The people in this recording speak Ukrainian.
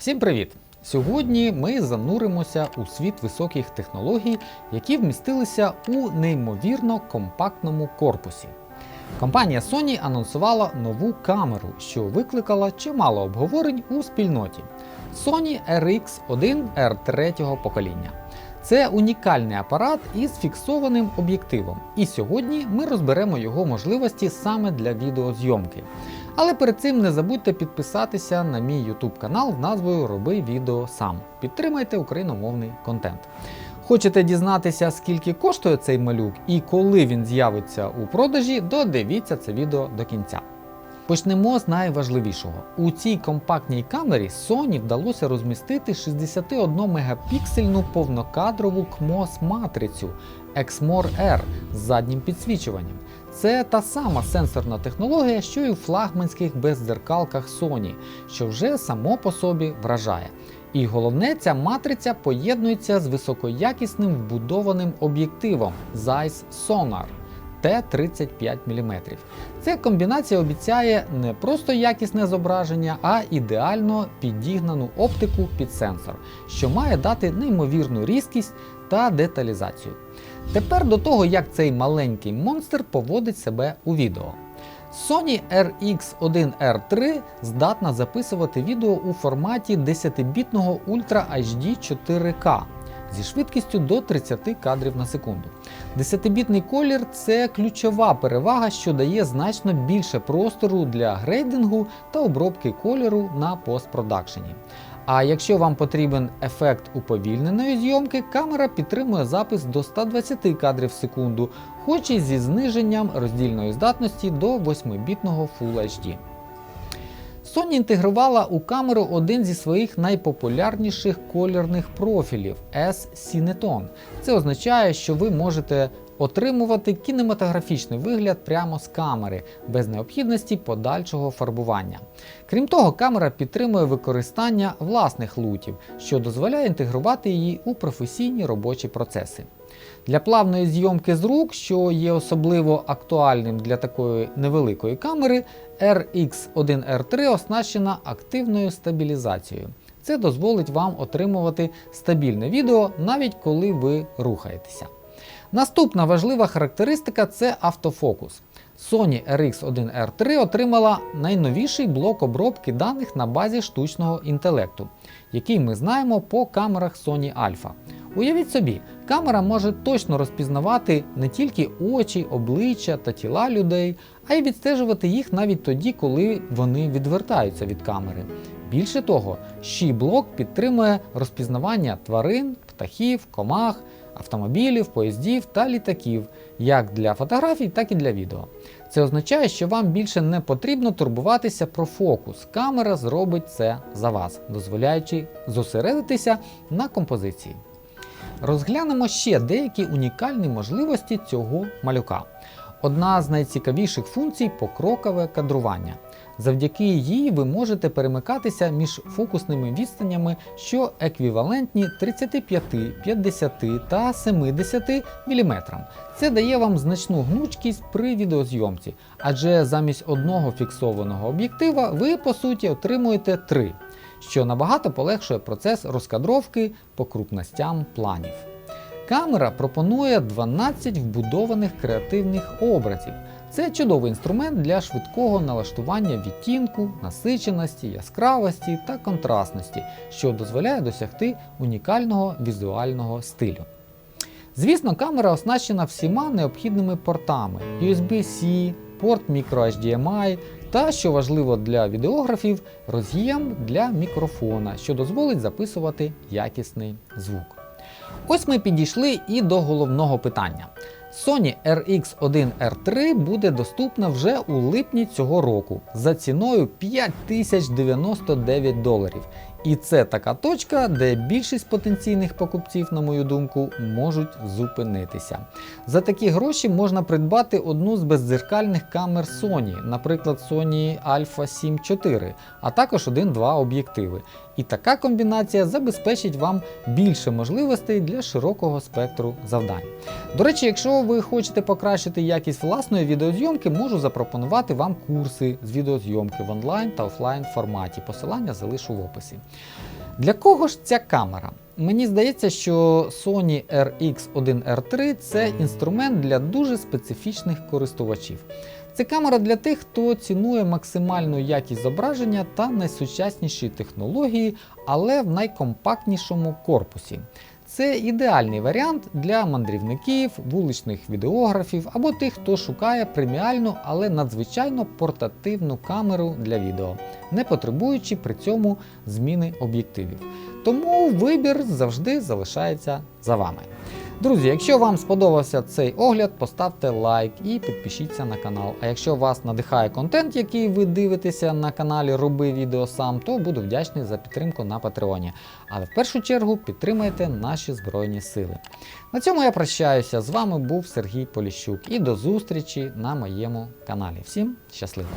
Всім привіт! Сьогодні ми зануримося у світ високих технологій, які вмістилися у неймовірно компактному корпусі. Компанія Sony анонсувала нову камеру, що викликала чимало обговорень у спільноті. Sony RX1 R3 покоління. Це унікальний апарат із фіксованим об'єктивом, і сьогодні ми розберемо його можливості саме для відеозйомки. Але перед цим не забудьте підписатися на мій YouTube канал з назвою Роби відео сам. Підтримайте україномовний контент. Хочете дізнатися, скільки коштує цей малюк і коли він з'явиться у продажі, додивіться це відео до кінця. Почнемо з найважливішого. У цій компактній камері Sony вдалося розмістити 61 мегапіксельну повнокадрову CMOS матрицю Exmor R з заднім підсвічуванням. Це та сама сенсорна технологія, що і у флагманських беззеркалках Sony, що вже само по собі вражає. І головне, ця матриця поєднується з високоякісним вбудованим об'єктивом Zeiss Sonar T35 мм. Ця комбінація обіцяє не просто якісне зображення, а ідеально підігнану оптику під сенсор, що має дати неймовірну різкість та деталізацію. Тепер до того, як цей маленький монстр поводить себе у відео. Sony RX1R3 здатна записувати відео у форматі 10-бітного Ultra HD 4K зі швидкістю до 30 кадрів на секунду. 10-бітний колір це ключова перевага, що дає значно більше простору для грейдингу та обробки кольору на постпродакшені. А якщо вам потрібен ефект уповільненої зйомки, камера підтримує запис до 120 кадрів в секунду, хоч і зі зниженням роздільної здатності до 8-бітного Full HD. Sony інтегрувала у камеру один зі своїх найпопулярніших кольорних профілів S-Cineton. Це означає, що ви можете отримувати кінематографічний вигляд прямо з камери, без необхідності подальшого фарбування. Крім того, камера підтримує використання власних лутів, що дозволяє інтегрувати її у професійні робочі процеси. Для плавної зйомки з рук, що є особливо актуальним для такої невеликої камери, RX1R3 оснащена активною стабілізацією. Це дозволить вам отримувати стабільне відео навіть коли ви рухаєтеся. Наступна важлива характеристика це автофокус. Sony RX1R3 отримала найновіший блок обробки даних на базі штучного інтелекту, який ми знаємо по камерах Sony Alpha. Уявіть собі, камера може точно розпізнавати не тільки очі, обличчя та тіла людей, а й відстежувати їх навіть тоді, коли вони відвертаються від камери. Більше того, щій блок підтримує розпізнавання тварин, птахів, комах, автомобілів, поїздів та літаків, як для фотографій, так і для відео. Це означає, що вам більше не потрібно турбуватися про фокус. Камера зробить це за вас, дозволяючи зосередитися на композиції. Розглянемо ще деякі унікальні можливості цього малюка. Одна з найцікавіших функцій покрокове кадрування. Завдяки їй ви можете перемикатися між фокусними відстанями, що еквівалентні 35, 50 та 70 мм. Це дає вам значну гнучкість при відеозйомці, адже замість одного фіксованого об'єктива ви по суті отримуєте три, що набагато полегшує процес розкадровки по крупностям планів. Камера пропонує 12 вбудованих креативних образів. Це чудовий інструмент для швидкого налаштування відтінку, насиченості, яскравості та контрастності, що дозволяє досягти унікального візуального стилю. Звісно, камера оснащена всіма необхідними портами USB-C, порт microHDMI та, що важливо для відеографів, роз'єм для мікрофона, що дозволить записувати якісний звук. Ось ми підійшли і до головного питання. Sony RX1R3 буде доступна вже у липні цього року за ціною 5099 доларів. І це така точка, де більшість потенційних покупців, на мою думку, можуть зупинитися. За такі гроші можна придбати одну з беззеркальних камер Sony, наприклад, Sony Alpha 7 IV, а також один-два об'єктиви. І така комбінація забезпечить вам більше можливостей для широкого спектру завдань. До речі, якщо ви хочете покращити якість власної відеозйомки, можу запропонувати вам курси з відеозйомки в онлайн та офлайн форматі. Посилання залишу в описі. Для кого ж ця камера? Мені здається, що Sony RX1R3 це інструмент для дуже специфічних користувачів. Це камера для тих, хто цінує максимальну якість зображення та найсучасніші технології, але в найкомпактнішому корпусі. Це ідеальний варіант для мандрівників, вуличних відеографів або тих, хто шукає преміальну, але надзвичайно портативну камеру для відео, не потребуючи при цьому зміни об'єктивів. Тому вибір завжди залишається за вами. Друзі, якщо вам сподобався цей огляд, поставте лайк і підпишіться на канал. А якщо вас надихає контент, який ви дивитеся на каналі Роби відео сам, то буду вдячний за підтримку на Патреоні. Але в першу чергу підтримайте наші Збройні Сили. На цьому я прощаюся. З вами був Сергій Поліщук і до зустрічі на моєму каналі. Всім щасливо!